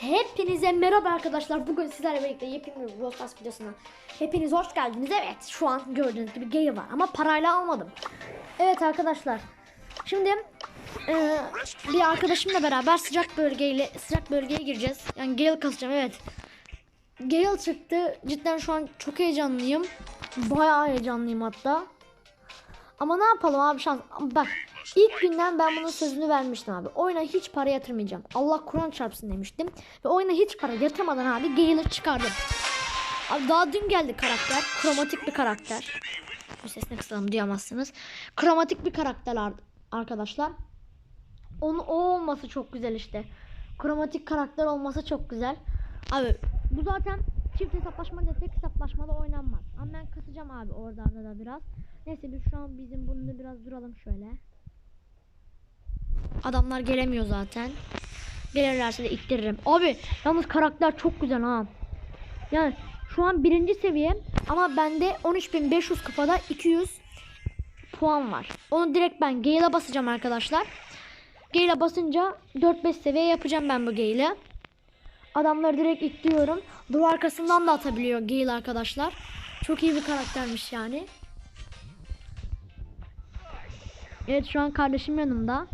Hepinize merhaba arkadaşlar. Bugün sizlerle birlikte yepyeni bir Brawl Stars videosuna hepiniz hoş geldiniz. Evet şu an gördüğünüz gibi gay var ama parayla almadım. Evet arkadaşlar. Şimdi e, bir arkadaşımla beraber sıcak bölgeyle sıcak bölgeye gireceğiz. Yani Gale kasacağım evet. Gale çıktı. Cidden şu an çok heyecanlıyım. Bayağı heyecanlıyım hatta. Ama ne yapalım abi şans. Bak ilk günden ben bunun sözünü vermiştim abi. Oyuna hiç para yatırmayacağım. Allah Kur'an çarpsın demiştim. Ve oyuna hiç para yatırmadan abi Gale'ı çıkardım. Abi daha dün geldi karakter. Kromatik bir karakter. Bu sesini kısalım duyamazsınız. Kromatik bir karakter ar- arkadaşlar. Onun o olması çok güzel işte. Kromatik karakter olması çok güzel. Abi bu zaten çift hesaplaşma değil tek hesaplaşmada oynanmaz. Ama ben kasacağım abi oradan da biraz. Neyse biz şu an bizim bununla biraz duralım şöyle. Adamlar gelemiyor zaten. Gelirlerse de ittiririm. Abi yalnız karakter çok güzel ha. Yani şu an birinci seviye ama bende 13.500 kupada 200 puan var. Onu direkt ben Gale'a basacağım arkadaşlar. Gale'a basınca 4-5 seviye yapacağım ben bu Gale'i. Adamları direkt ittiriyorum. Duvar arkasından da atabiliyor Gale arkadaşlar. Çok iyi bir karaktermiş yani. Evet şu an kardeşim yanımda.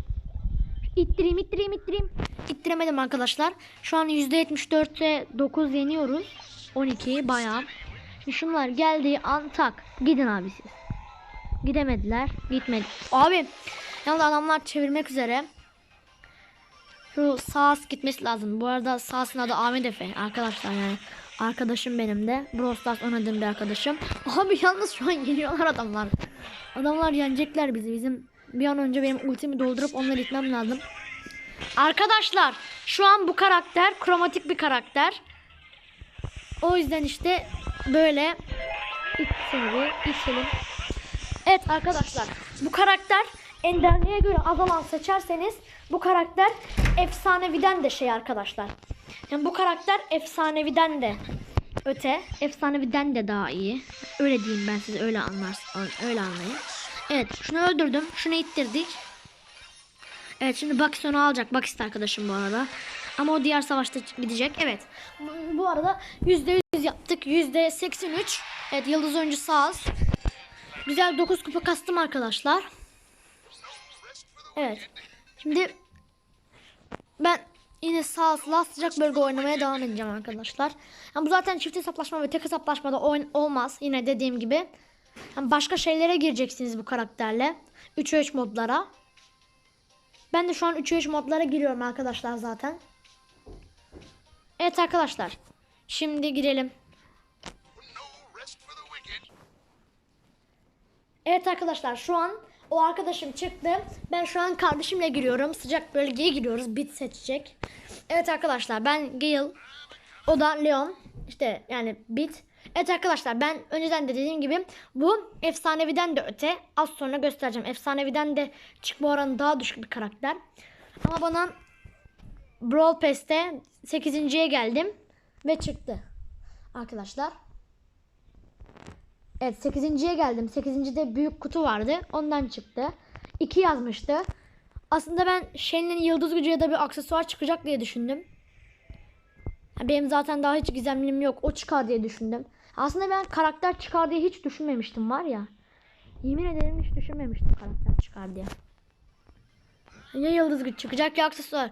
İttireyim ittireyim ittireyim. İttiremedim arkadaşlar. Şu an %74'te 9 yeniyoruz. 12 bayağı. Şunlar geldiği an tak. Gidin abi siz. Gidemediler. Gitmedi. Abi yalnız adamlar çevirmek üzere. Şu sağız gitmesi lazım. Bu arada sağsın adı Ahmet Efe. Arkadaşlar yani. Arkadaşım benim de. Brawl Stars oynadığım bir arkadaşım. Abi yalnız şu an geliyorlar adamlar. Adamlar yenecekler bizi. Bizim bir an önce benim ultimi doldurup onları itmem lazım. Arkadaşlar şu an bu karakter kromatik bir karakter. O yüzden işte böyle itseli, itelim. Evet arkadaşlar bu karakter enderliğe göre azalan seçerseniz bu karakter efsaneviden de şey arkadaşlar. Yani bu karakter efsaneviden de öte, efsaneviden de daha iyi. Öyle diyeyim ben size öyle anlarsın, öyle anlayın. Evet şunu öldürdüm. Şunu ittirdik. Evet şimdi Bucky sonu alacak. Bucky arkadaşım bu arada. Ama o diğer savaşta gidecek. Evet. Bu- arada %100 yaptık. %83. Evet yıldız oyuncu sağız. Güzel 9 kupa kastım arkadaşlar. Evet. Şimdi ben yine sağ sağ sıcak bölge oynamaya devam edeceğim arkadaşlar. Yani bu zaten çift hesaplaşma ve tek hesaplaşmada oyun olmaz. Yine dediğim gibi. Yani başka şeylere gireceksiniz bu karakterle. 3'e 3 modlara. Ben de şu an 3'e 3 modlara giriyorum arkadaşlar zaten. Evet arkadaşlar. Şimdi girelim. Evet arkadaşlar şu an o arkadaşım çıktı. Ben şu an kardeşimle giriyorum. Sıcak bölgeye giriyoruz. Bit seçecek. Evet arkadaşlar ben Gale. O da Leon. İşte yani Bit. Evet arkadaşlar ben önceden de dediğim gibi bu efsaneviden de öte. Az sonra göstereceğim. Efsaneviden de çıkma oranı daha düşük bir karakter. Ama bana Brawl Pass'te 8.ye geldim. Ve çıktı. Arkadaşlar. Evet 8.ye geldim. 8.de büyük kutu vardı. Ondan çıktı. 2 yazmıştı. Aslında ben Shelly'nin yıldız gücü ya da bir aksesuar çıkacak diye düşündüm. Benim zaten daha hiç gizemlim yok. O çıkar diye düşündüm. Aslında ben karakter çıkar diye hiç düşünmemiştim var ya. Yemin ederim hiç düşünmemiştim karakter çıkar diye. Ya yıldız güç çıkacak ya aksesuar.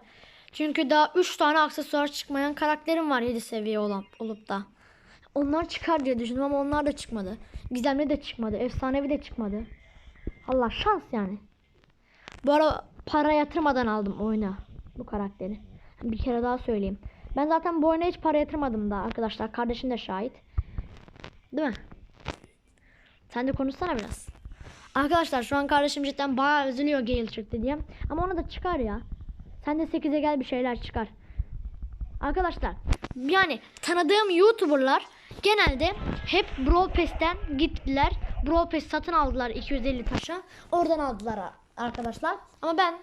Çünkü daha 3 tane aksesuar çıkmayan karakterim var 7 seviye olan, olup da. Onlar çıkar diye düşündüm ama onlar da çıkmadı. Gizemli de çıkmadı. Efsanevi de çıkmadı. Allah şans yani. Bu ara para yatırmadan aldım oyuna bu karakteri. Bir kere daha söyleyeyim. Ben zaten bu oyuna hiç para yatırmadım da arkadaşlar. Kardeşim de şahit. Değil mi? Sen de konuşsana biraz. Arkadaşlar şu an kardeşim cidden bayağı üzülüyor Gale çıktı diye. Ama ona da çıkar ya. Sen de 8'e gel bir şeyler çıkar. Arkadaşlar yani tanıdığım YouTuber'lar genelde hep Brawl Pass'ten gittiler. Brawl Pass satın aldılar 250 taşa. Oradan aldılar arkadaşlar. Ama ben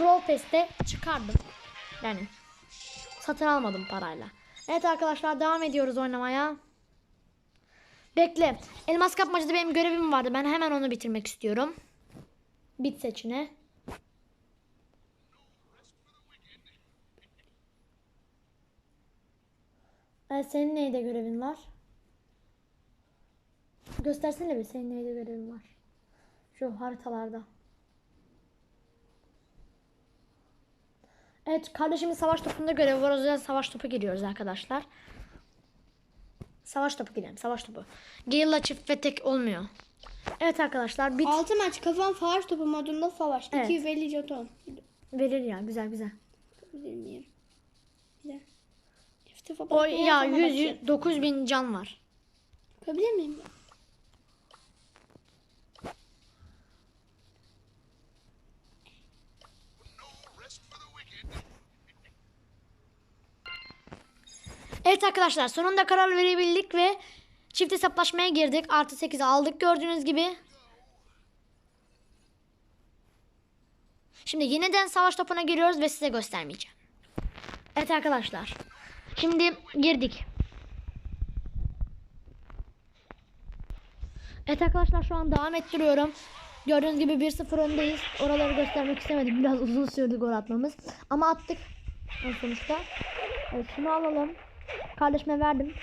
Brawl Pass'te çıkardım. Yani satın almadım parayla. Evet arkadaşlar devam ediyoruz oynamaya. Bekle. Elmas kapmacada benim görevim vardı. Ben hemen onu bitirmek istiyorum. Bit seçine.。Evet, senin neyde görevin var? Göstersene bir senin neyde görevin var. Şu haritalarda. Evet kardeşimin savaş topunda görevi var. O yüzden savaş topu giriyoruz arkadaşlar. Savaş topu gidelim. Savaş topu. Guerrilla çift ve tek olmuyor. Evet arkadaşlar bit 6 maç kafan savaş topu modunda savaş. Evet. 250 jeton. verir ya güzel güzel. Bilir miyim? Güzel. İftifa O ya sonra 100, bakayım. 100 9000 can var. Bakabilir miyim? Evet arkadaşlar sonunda karar verebildik ve çift hesaplaşmaya girdik. Artı 8 aldık gördüğünüz gibi. Şimdi yeniden savaş topuna giriyoruz ve size göstermeyeceğim. Evet arkadaşlar. Şimdi girdik. Evet arkadaşlar şu an devam ettiriyorum. Gördüğünüz gibi 1-0 öndeyiz. Oraları göstermek istemedim. Biraz uzun sürdü gol atmamız. Ama attık. Sonuçta. Evet şunu alalım. Kardeşime verdim.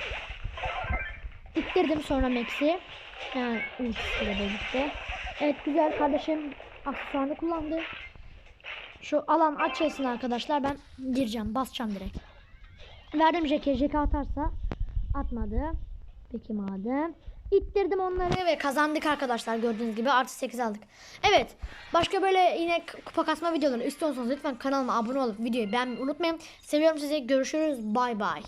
İttirdim sonra Max'i. Yani. Evet güzel kardeşim aksesuarını kullandı. Şu alan açılsın arkadaşlar. Ben gireceğim. Basacağım direkt. Verdim Jeke. Jeke atarsa atmadı. Peki madem. İttirdim onları ve kazandık arkadaşlar. Gördüğünüz gibi artı 8 aldık. Evet. Başka böyle yine kupa kasma videoları istiyorsanız lütfen kanalıma abone olup videoyu beğenmeyi unutmayın. Seviyorum sizi. Görüşürüz. Bay bay.